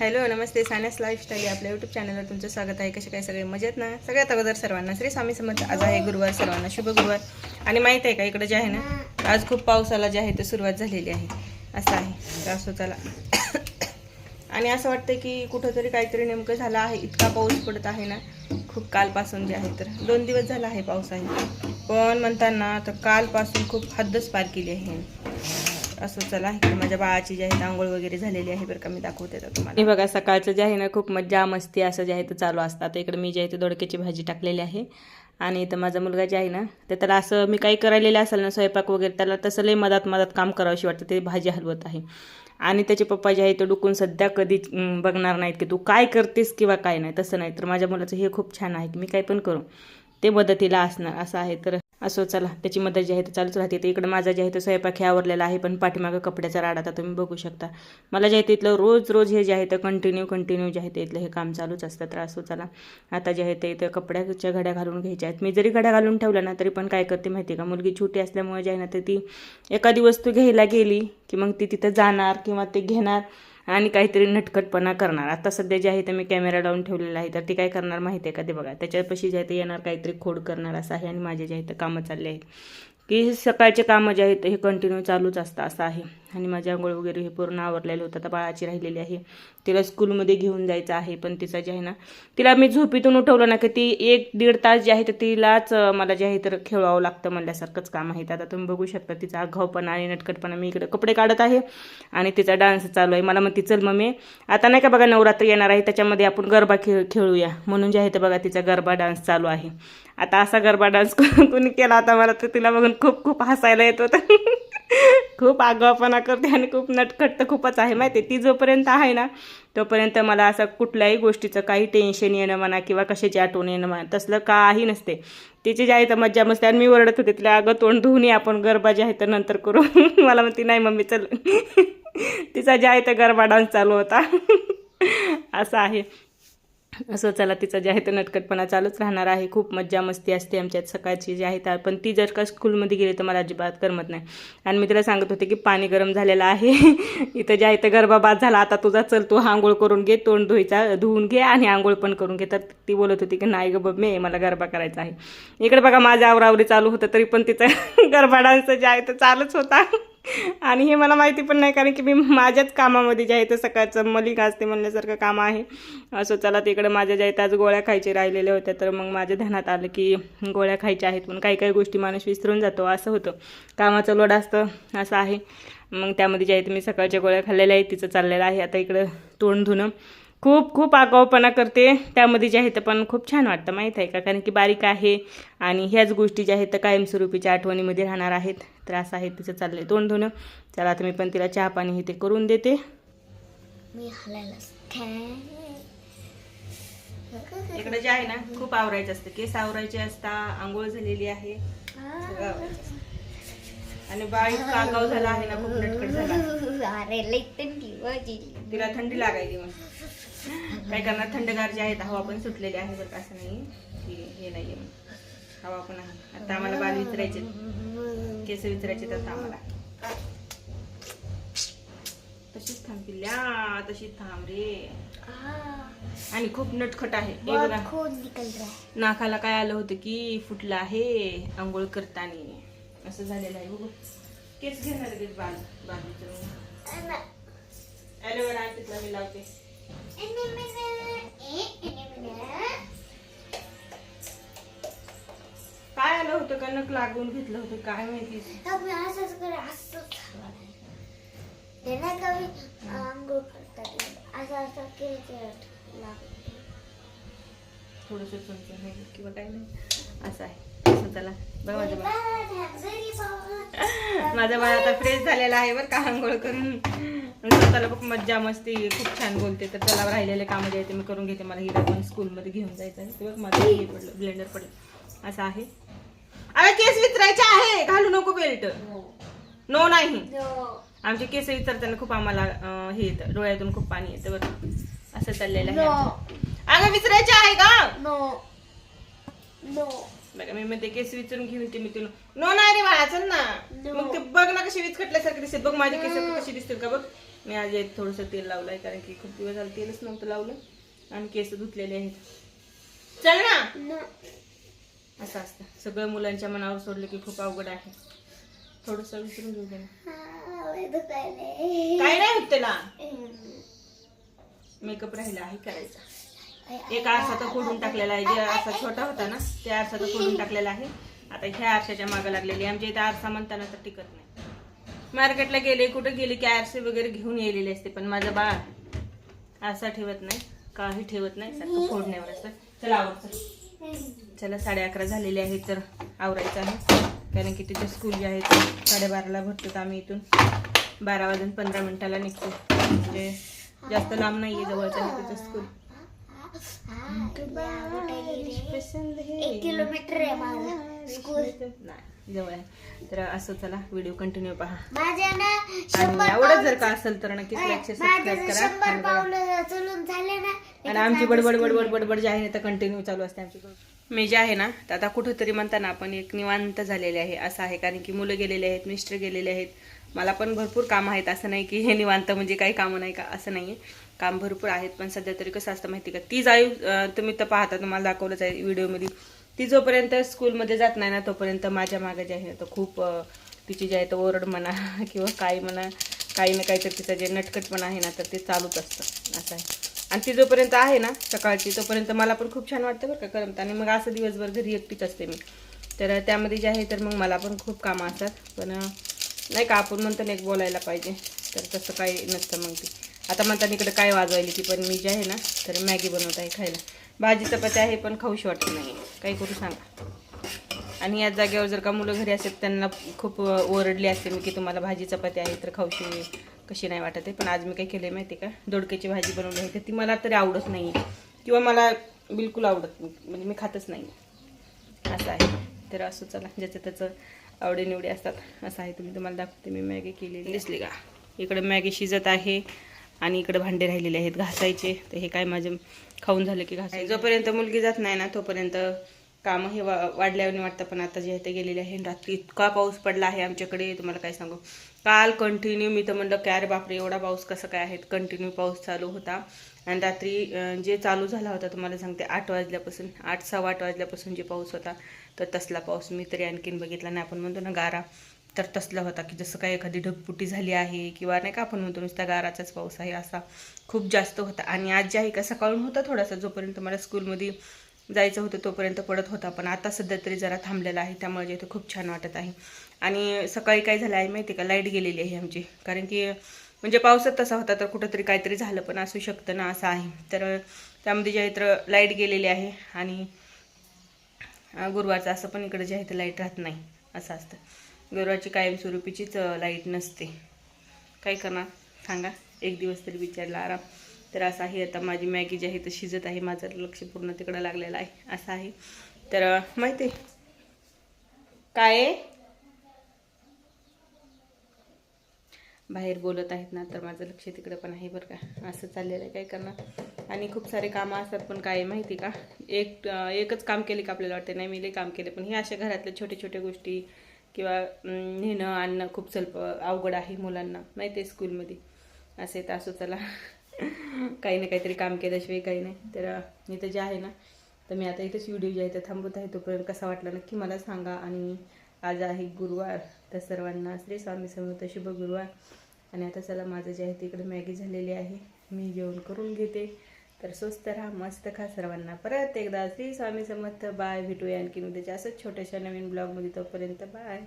Hello नमस्ते. Science lifestyle आपल्या YouTube चॅनलवर तुमचं स्वागत आहे. कसे काय? सगळे मजेत ना? सगळ्यात अगोदर सर्वांना श्री स्वामी समर्थ. आज आहे गुरुवार सर्वांना शुभ गुरुवार. आणि माहीत आहे का इकडे जे आहे ना आज खूप पावसाला जे आहे ते सुरुवात झालेली आहे. असं आहे. त्रास होताला आणि असं वाटतं की कुठंतरी काहीतरी नेमकं झालं आहे. इतका पाऊस पडत आहे ना खूप कालपासून जे आहे तर. दोन दिवस झाला आहे पाऊस आहे पण म्हणताना तर कालपासून खूप हद्दच पार केली आहे. असं चला इकडे माझ्या बाळाची जी आहे आंघोळ वगैरे झालेली आहे बरं का मी दाखवते तर तुम्हाला. हे बघा सकाळचं जे आहे ना खूप मज्जा मस्ती असं जे आहे ते चालू असतं. आता इकडे मी जे आहे ते दोडक्याची भाजी टाकलेली आहे. आणि इथं माझा मुलगा जे आहे ना तर त्याला असं मी काही करायलेलं असेल ना स्वयंपाक वगैरे त्याला तसं लई मदत मदत काम करावंशी वाटतं ते भाजी हलवत आहे. आणि त्याचे पप्पा जे आहे ते डुकून सध्या कधीच बघणार नाहीत की तू काय करतेस किंवा काय नाही तसं नाही. तर माझ्या मुलाचं हे खूप छान आहे की मी काय पण करू ते मदतीला असणार असं आहे. तर असो चला त्याची मदत जी आहे तर चालूच राहते. तर इकडं माझा जे आहे तो स्वयंपाक हे आवरलेला आहे पण पाठीमागं कपड्याचा राडा आता तुम्ही बघू शकता. मला जे आहे ते इथलं रोज रोज हे जे आहे तर कंटिन्यू कंटिन्यू जे आहे ते इथलं हे काम चालूच असतं. तर असं चला. आता जे आहे ते इथं कपड्याच्या घड्या घालून घ्यायच्या आहेत. मी जरी घड्या घालून ठेवल्या ना तरी पण काय करते माहिती आहे का? मुलगी छोटी असल्यामुळे जे आहे ना तर ती एखादी वस्तू घ्यायला गेली की मग ती तिथं जाणार किंवा ते घेणार. आणि काहीतरी नटखटपणा करणार. आता सध्या जे आहे ते मी कॅमेरा लावून ठेवलेला आहे तर ती काय करणार माहिती आहे का? ते बघा. त्याच्यापाशी जे आहे ते येणार काहीतरी खोड करणार असं आहे आणि माझे जे आहे ते कामं चालले आहेत. की सकाळचे कामं जे आहेत हे कंटिन्यू चालूच असतं असं आहे. आणि माझी आंघोळ वगैरे हे पूर्ण आवरलेलं होतं. आता बाळाची राहिलेली आहे. तिला स्कूलमध्ये घेऊन जायचं आहे पण तिचा जे आहे ना तिला मी झोपीतून उठवलं ना की ती एक दीड तास जे आहे तर तिलाच मला जे आहे तर खेळवावं लागतं म्हणल्यासारखंच काम आहे. तर आता तुम्ही बघू शकता तिचा आघावपणा आणि नटकटपणा मी इकडे कपडे काढत आहे आणि तिचा डान्स चालू आहे. मला म्हणते चल मम्मी आता नाही का बघा नवरात्र येणार आहे त्याच्यामध्ये आपण गरबा खेळ खेळूया. म्हणून जे आहे तर बघा तिचा गरबा डान्स चालू आहे. आता असा गरबा डान्स कोणी केला आता मला तर तिला बघून खूप खूप हसायला येत होतं. खूप आगावपणा करते आणि खूप नटखट तर खूपच आहे. माहिती आहे ती जोपर्यंत आहे ना तोपर्यंत मला असं कुठल्याही गोष्टीचं काही टेन्शन येणं म्हणा किंवा कशाची आठवण येणं म्हणा तसलं काही नसते. तिची जी आहे तर मज्जा मस्ती आणि मी ओरडत होते तिला अगं तोंड धुवून ये आपण गरबा जे आहे तर नंतर करू. मला म्हणते नाही मम्मी चल. तिचा जे आहे तर गरबा डान्स चालू होता. असं आहे. असं चला तिचं जे आहे तर नटकटपणा चालूच राहणार आहे. खूप मज्जा मस्ती असते आमच्यात सकाळची जी आहे तर पण ती जर का स्कूलमध्ये गेली तर मला अजिबात करमत नाही. आणि मी तिला सांगत होते की पाणी गरम झालेलं आहे. इथं जे आहे तर गरबा बाद झाला. आता तुझा चल तू आंघोळ करून घे तोंड धुईचा धुवून घे आणि आंघोळ पण करून घे. तर ती बोलत होती की नाही गं बघ मी मला गरबा करायचा आहे. इकडे बघा माझ्या आवरावरी चालू होतं तरी पण तिचं गरबा डान्स जे आहे तर चालूच होता. आणि हे मला माहिती पण नाही कारण की मी माझ्याच कामामध्ये जे आहे ते सकाळचं मली असते म्हणण्यासारखं काम आहे. असं चला तिकडे माझ्या ज्या आहेत आज गोळ्या खायचे राहिलेल्या होत्या तर मग माझ्या ध्यानात आलं की गोळ्या खायच्या आहेत पण काही काही गोष्टी माणूस विसरून जातो असं होतं. कामाचं लोड असतं असं आहे. मग त्यामध्ये जे आहे ते मी सकाळच्या गोळ्या खाल्लेल्या आहेत तिचं चाललेलं आहे. आता इकडं तोंड धुणं. खूप खूप आगाऊपणा करते. त्यामध्ये जे आहे ते पण खूप छान वाटतं माहीत आहे का? कारण की बारीक आहे आणि ह्याच गोष्टी ज्या आहेत त्या कायमस्वरूपीच्या आठवणीमध्ये राहणार आहेत. तर असं आहे तिचं चाललंय तोंड धुणं. चला आता मी पण तिला चहा पाणी हे ते करून देते. मी इकडे जे आहे ना खूप आवरायचं असतं. केस आवरायचे असता आंघोळ झालेली आहे. आणि बाळ इतका झाला आहे ना खूप नटकट झाला. तिला थंडी लागायली मग. काय करणार? थंडगार जे आहेत हवा पण सुटलेली आहे बरं का असं नाही की हे नाहीये. मग हवा पण आहे. आता आम्हाला बाल विचारायचे केस विचारायचे तर आता आम्हाला. तशीच थांब पिल्ल्या तशीच थांब रे. आणि खूप नटखट आहे. हे बघा. निकल काय आलं होतं की फुटलं आहे आंघोळ करताना. असं झालेलं आहे. बघू. केस घेणार आहे बाल बाल विचारून ॲलोवेरा आहे तिथला मी लावते. काय आलं होतं का नक लागून घेतलं होतं काय माहिती असंच कर असं हलवायला. नाही का मी आंघोळ करतात असं असं केलं लागतं. थोडस चमचं नाही किंवा काय नाही. असं आहे. असं चला. बघ माझं बाळ. माझा बाळ आता फ्रेश झालेला आहे बरं का आंघोळ करून. स्वतःला खूप मज्जा मस्ती खूप छान बोलते. तर त्याला राहिलेले कामं जे ते मी करून घेते. मला हिला पण स्कूलमध्ये घेऊन जायचं आहे. ते बघ माझं हे पडलं ब्लेंडर पडलं. असं आहे. अरे केस विचारायचे आहे. घालू नको बेल्ट नो नाही. आमचे केस विचारताना खूप आम्हाला हे येतं. डोळ्यातून खूप पाणी येतं बरं असं चाललेलं आहे. अगं विचारायचे आहे का? No. No. बघा मी म्हणते केस विचारून घेऊन येते मी तुला. नो नाही रे बाळा चल ना. No. मग ते बघ ना कशी विचकटल्यासारखे दिसते. बघ माझे केस कशी दिसतील का बघ. मी आज एक थोडंसं तेल लावलं आहे कारण की खूप दिवस झालं तेलच नव्हतं लावलं. आणि केस धुतलेले आहेत. चल ना. न- असं असतं. सगळं मुलांच्या मनावर सोडलं की खूप अवघड आहे. थोडंसं विसरून घेऊ दे ना. काय नाही. होत त्याला. मेकअप राहिला आहे करायचा. एक आरसा तर फोडून टाकलेला आहे. जे आरसा छोटा होता ना त्या आरसा तर फोडून टाकलेला आहे. आता ह्या आरशाच्या मागं लागलेली आहे. आमच्या इथे आरसा म्हणताना तर टिकत नाही. मार्केटला गेले कुठं गेले की आरसे वगैरे घेऊन येलेले असते पण माझं बाळ आरसा ठेवत नाही काही ठेवत नाही सारखं फोडण्यावर असतं. चला आवडतं चला साडे अकरा झालेले आहेत तर आवरायचं आहे. कारण की तिथे स्कूल जे आहे ते साडेबाराला भरतो आम्ही इथून. बारा वाजून पंधरा मिनिटाला निघतो. म्हणजे जास्त लांब नाही आहे जवळचं तिथं स्कूल हा, तुला आवडायला रे. एक किलोमीटर आहे माझं स्कूल नाही जवळ आहे तर असं चला व्हिडिओ कंटिन्यू पहा. माझ्या ना आणि आवडत जर का असेल तर नक्कीच लाईक माझ्या सबस्क्राईब जर करा शंभर आणि बघा. पावलं चलून झाले ना आणि आमची बडबड बडबड बडबड जे आहे ना तर कंटिन्यू चालू असते आमची. मी जे आहे ना तर आता कुठंतरी म्हणताना आपण एक निवांत झालेले आहे असं आहे. कारण की मुलं गेलेले आहेत मिस्टर गेलेले आहेत. मला पण भरपूर कामं आहेत असं नाही की हे निवांत म्हणजे काही कामं नाही का असं नाही काम भरपूर आहेत पण सध्या तरी कसं असतं माहिती का? ती जाईव तुम्ही तर पाहता तुम्हाला दाखवलंच आहे व्हिडिओमध्ये. ती जोपर्यंत स्कूलमध्ये जात नाही ना तोपर्यंत माझ्या मागे जे आहे तो तर खूप तिची जे आहे तर ओरड म्हणा किंवा काही म्हणा काही ना काहीतरी तिचं जे नटकटपणा आहे ना तर ते चालूच असतं. असं आहे. आणि ती जोपर्यंत आहे ना सकाळची तोपर्यंत मला पण खूप छान वाटतं बरं का करमत. आणि मग असं दिवसभर घरी एकटीच असते मी. तर त्यामध्ये जे आहे तर मग मला पण खूप कामं असतात. पण नाही का आपण म्हणतो ना एक बोलायला पाहिजे. तर तसं काही नसतं मग ती. आता म्हणताना इकडे काय वाजवायली ती पण मी जे आहे ना तर मॅगी बनवत आहे खायला. भाजी चपाती आहे पण खाऊशी वाटत नाही काही करू सांगा. आणि याच जागेवर जर का मुलं घरी असेल त्यांना खूप ओरडली असते मी की तुम्हाला भाजी चपाती आहे तर खाऊशी कशी नाही वाटत आहे. पण आज मी काय केलं आहे माहिती आहे का? दोडक्याची भाजी बनवली आहे. तर ती मला तरी आवडत नाही किंवा मला बिलकुल आवडत नाही. म्हणजे मी खातच नाही. असं आहे. तर असं चला. ज्याचं त्याचं आवडीनिवडी असतात असं आहे. तुम्ही तुम्हाला दाखवते. मी मॅगी केलेली दिसली का? इकडे मॅगी शिजत आहे. आणि इकडे भांडे राहिलेले आहेत घासायचे. तर हे काय माझं खाऊन झालं की घासायचं. जोपर्यंत मुलगी जात नाही ना तोपर्यंत कामं हे वा वाढल्यावर वाटतं पण आता जे आहे ते गेलेले आहे रात्री इतका पाऊस पडला आहे आमच्याकडे तुम्हाला काय सांगू? काल कंटिन्यू मी तर म्हणलं की अरे बापरे एवढा पाऊस कसं काय आहे? कंटिन्यू पाऊस चालू होता. आणि रात्री जे चालू झाला होता तुम्हाला सांगते आठ वाजल्यापासून आठ सहा आठ वाजल्यापासून जे पाऊस होता तर तसला पाऊस मी तरी आणखीन बघितला नाही. आपण म्हणतो ना गारा. तर तसला होता की जसं काय एखादी ढगपुटी झाली आहे किंवा नाही का आपण म्हणतो नुसता गाराचाच पाऊस आहे असा खूप जास्त होता. आणि आज जे आहे का सकाळून होता थोडासा जोपर्यंत मला स्कूलमध्ये जायचं होतं तोपर्यंत पडत होता. पण आता सध्या तरी जरा थांबलेला आहे त्यामुळे जे ते खूप छान वाटत आहे. आणि सकाळी काय झालं आहे माहिती आहे का? लाइट गेलेली आहे आमची. कारण की म्हणजे पावसात तसा होता तर कुठंतरी काहीतरी झालं पण असू शकतं ना असं आहे. तर त्यामध्ये जे आहे तर लाइट गेलेली आहे आणि गुरुवारचं असं पण इकडे जे आहे ते लाइट राहत नाही असं असतं. गौरवाची कायमस्वरूपीचीच लाइट नसते. काय करणार? सांगा. एक दिवस तरी विचारला आराम. तर असं आहे आता माझी मॅगी जी आहे तर शिजत आहे. माझं लक्ष पूर्ण तिकडं लागलेलं आहे. असं आहे. तर माहिती आहे. काय आहे? बाहेर बोलत आहेत ना तर माझं लक्ष तिकडं पण आहे बरं का. असं चाललेलं आहे. काय करणार? आणि खूप सारे कामं असतात पण काय आहे माहिती का? एक एकच काम केले का आपल्याला वाटते नाही मी लई काम केले. पण हे अशा घरातल्या छोट्या छोट्या गोष्टी किंवा नेणं आणणं खूप स्वल्प अवघड आहे मुलांना. माहिती आहे स्कूलमध्ये असे तर असो चला काही ना काहीतरी काम केल्याशिवाय काही नाही. तर इथं जे आहे ना तर मी आता इथंच व्हिडिओ जे आहे तर थांबवत आहे तोपर्यंत कसा वाटला नक्की मला सांगा. आणि आज आहे गुरुवार. तर सर्वांना श्री स्वामी समर्थ शुभ गुरुवार. आणि आता चला माझं जे आहे तिकडे मॅगी झालेली आहे मी जेवण करून घेते. तर स्वस्त राहा मस्त खा सर्वांना. परत एकदा श्री स्वामी समर्थ. बाय भेटूया आणखी उद्याच्या असंच छोट्याशा नवीन ब्लॉगमध्ये तोपर्यंत. बाय